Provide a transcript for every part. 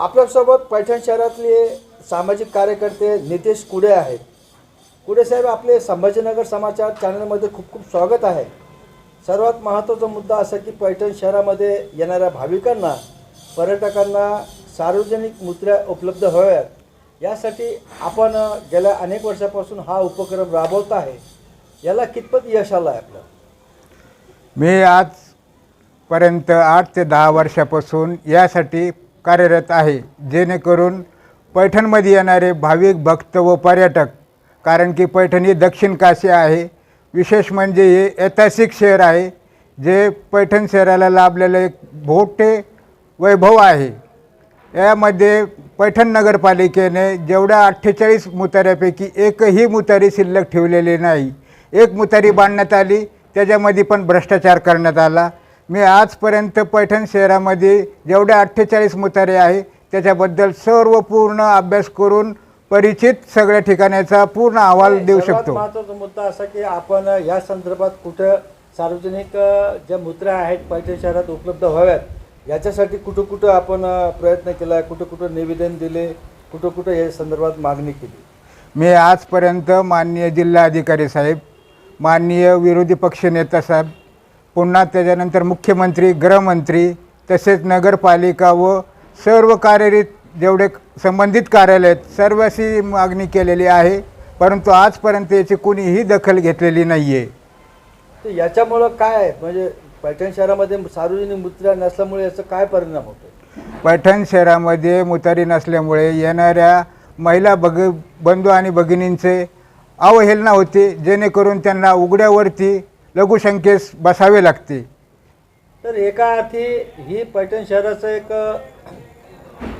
आपल्यासोबत पैठण शहरातले सामाजिक कार्यकर्ते नितेश कुडे आहेत. कुडे साहेब आपले संभाजीनगर समाचार चॅनलमध्ये खूप खूप स्वागत आहे. सर्वात महत्त्वाचा मुद्दा असा की पैठण शहरामध्ये येणाऱ्या भाविकांना पर्यटकांना सार्वजनिक मुद्रा उपलब्ध व्हाव्यात यासाठी आपण गेल्या अनेक वर्षापासून हा उपक्रम राबवत आहे. याला कितपत यश आलं आहे आपलं? मी आजपर्यंत आठ ते दहा वर्षापासून यासाठी कार्यरत आहे. जेणेकरून पैठणमध्ये येणारे भाविक भक्त व पर्यटक कारण की पैठण ही दक्षिण काशी आहे. विशेष म्हणजे हे ऐतिहासिक शहर आहे जे पैठण शहराला लाभलेलं एक मोठे वैभव आहे. यामध्ये पैठण नगरपालिकेने जेवढ्या अठ्ठेचाळीस मुताऱ्यापैकी एकही मुतारी शिल्लक ठेवलेली नाही. एक मुतारी बांधण्यात आली त्याच्यामध्ये पण भ्रष्टाचार करण्यात आला. मी आजपर्यंत पैठण शहरामध्ये जेवढ्या अठ्ठेचाळीस मुतारे आहे त्याच्याबद्दल सर्व पूर्ण अभ्यास करून परिचित सगळ्या ठिकाणाचा पूर्ण अहवाल देऊ सर्वात शकतो. महत्त्वाचा मुद्दा असा की आपण या संदर्भात कुठं सार्वजनिक अ, ज्या मुद्रा आहेत पैठण शहरात उपलब्ध व्हाव्यात याच्यासाठी कुठं कुठं आपण अ, प्रयत्न केला कुठं कुठं निवेदन दिले कुठं कुठं या संदर्भात मागणी केली? मी आजपर्यंत माननीय जिल्हाधिकारी साहेब माननीय विरोधी पक्षनेता साहेब पुन्हा त्याच्यानंतर मुख्यमंत्री गृहमंत्री तसेच नगरपालिका व सर्व कार्यरत जेवढे संबंधित कार्यालय आहेत सर्वाशी मागणी केलेली आहे. परंतु आजपर्यंत याची कुणीही दखल घेतलेली नाही आहे तर याच्यामुळं काय आहे? म्हणजे पैठण शहरामध्ये सार्वजनिक मुद्रा नसल्यामुळे याचा काय परिणाम होतो पैठण शहरामध्ये मुतारी नसल्यामुळे येणाऱ्या महिला बग बंधू आणि भगिनींचे अवहेलना होते जेणेकरून त्यांना उघड्यावरती लघुसंख्येस बसावे लागते. तर एका अर्थी ही पैठण शहराचा एक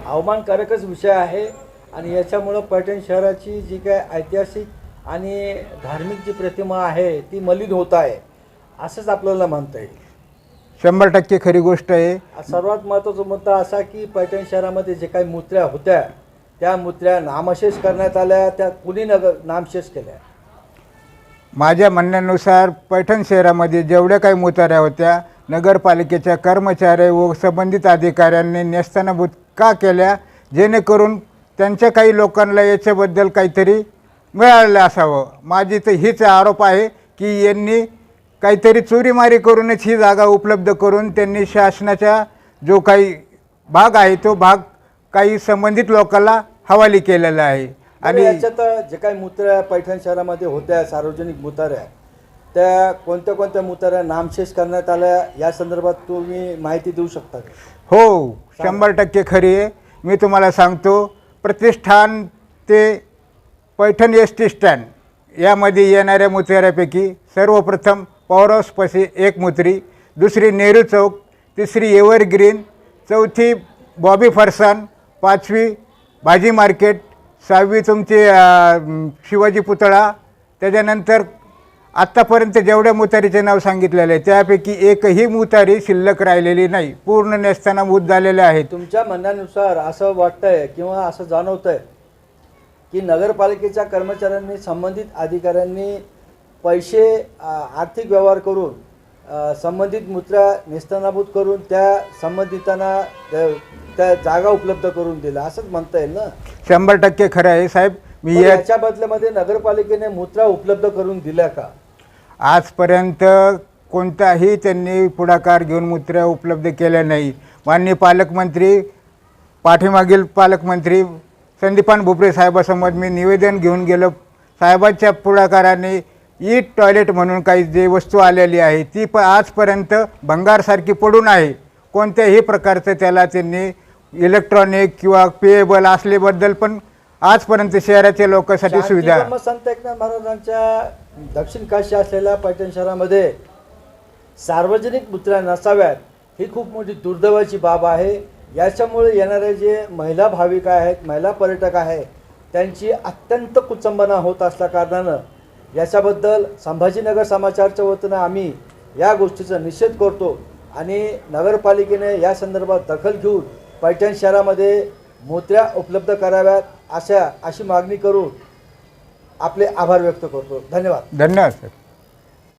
अवमानकारकच विषय आहे आणि याच्यामुळं पैठण शहराची जी काय ऐतिहासिक आणि धार्मिक जी प्रतिमा आहे ती मलिन होत आहे. असंच आपल्याला म्हणता येईल. शंभर टक्के खरी गोष्ट आहे. सर्वात महत्त्वाचा मुद्दा असा की पैठण शहरामध्ये जे काही मुत्र्या होत्या त्या मुत्र्या नामशेष करण्यात आल्या त्या कुणी नगर नामशेष केल्या. माझ्या म्हणण्यानुसार पैठण शहरामध्ये जेवढ्या काही मुताऱ्या होत्या नगरपालिकेच्या कर्मचारी व संबंधित अधिकाऱ्यांनी नेस्तानाभूत का केल्या जेणेकरून त्यांच्या काही लोकांना याच्याबद्दल काहीतरी मिळालेलं असावं. माझी तर हीच आरोप आहे की यांनी काहीतरी चोरीमारी करूनच ही जागा उपलब्ध करून त्यांनी शासनाच्या जो काही भाग आहे तो भाग काही संबंधित लोकांना हवाली केलेला आहे. आणि याच्यात जे काही मुत्र्या पैठण शहरामध्ये होत्या सार्वजनिक मुताऱ्या त्या कोणत्या कोणत्या मुताऱ्या नामशेष करण्यात आल्या या संदर्भात तुम्ही माहिती देऊ शकता? हो शंभर टक्के खरी आहे मी तुम्हाला सांगतो प्रतिष्ठान ते पैठण एस टी स्टँड यामध्ये येणाऱ्या मुतऱ्यापैकी सर्वप्रथम पॉवर हाऊसपाशी एक मुत्री दुसरी नेहरू चौक तिसरी एव्हरग्रीन चौथी बॉबी फरसान पाचवी भाजी मार्केट सहावी तुमची शिवाजी पुतळा. त्याच्यानंतर आत्तापर्यंत जेवढ्या मुतारीचे नाव सांगितलेलं आहे त्यापैकी एकही मुतारी शिल्लक राहिलेली नाही. पूर्ण नेसताना मूत झालेले आहेत. तुमच्या म्हणण्यानुसार असं वाटतंय किंवा असं जाणवतंय की नगरपालिकेच्या कर्मचाऱ्यांनी संबंधित अधिकाऱ्यांनी पैसे आर्थिक व्यवहार करून संबंधित मुद्रा निस्तनाभूत करून त्या संबंधितांना त्या- जागा उपलब्ध करून दिल्या असंच म्हणता येईल ना? शंभर टक्के खरं आहे साहेब. मी याच्या बदल्यामध्ये नगरपालिकेने मुद्रा उपलब्ध करून दिल्या का? आजपर्यंत कोणताही त्यांनी पुढाकार घेऊन मुत्र्या उपलब्ध केल्या नाही. माननीय पालकमंत्री पाठीमागील पालकमंत्री संदीपान भुपरे साहेबासमोर मी निवेदन घेऊन गेलो. साहेबांच्या पुढाकाराने ई टॉयलेट म्हणून काही जे वस्तू आलेली आहे ती प आजपर्यंत भंगारसारखी पडून आहे. कोणत्याही प्रकारचं त्याला त्यांनी इलेक्ट्रॉनिक किंवा पेएबल असल्याबद्दल पण आजपर्यंत शहराच्या लोकांसाठी सुविधा संत एकनाथ महाराजांच्या दक्षिण काशी असलेल्या पैठण शहरामध्ये सार्वजनिक मुद्रा नसाव्यात. ही खूप मोठी दुर्दैवाची बाब आहे. याच्यामुळे येणारे जे महिला भाविक आहेत महिला पर्यटक आहेत त्यांची अत्यंत कुचंबना होत असल्या कारणानं याच्याबद्दल संभाजीनगर समाचारच्या वतीनं आम्ही या गोष्टीचा निषेध करतो आणि नगरपालिकेने या संदर्भात दखल घेऊन पैठण शहरामध्ये मोत्र्या उपलब्ध कराव्यात अशा अशी मागणी करून आपले आभार व्यक्त करतो. धन्यवाद. धन्यवाद सर.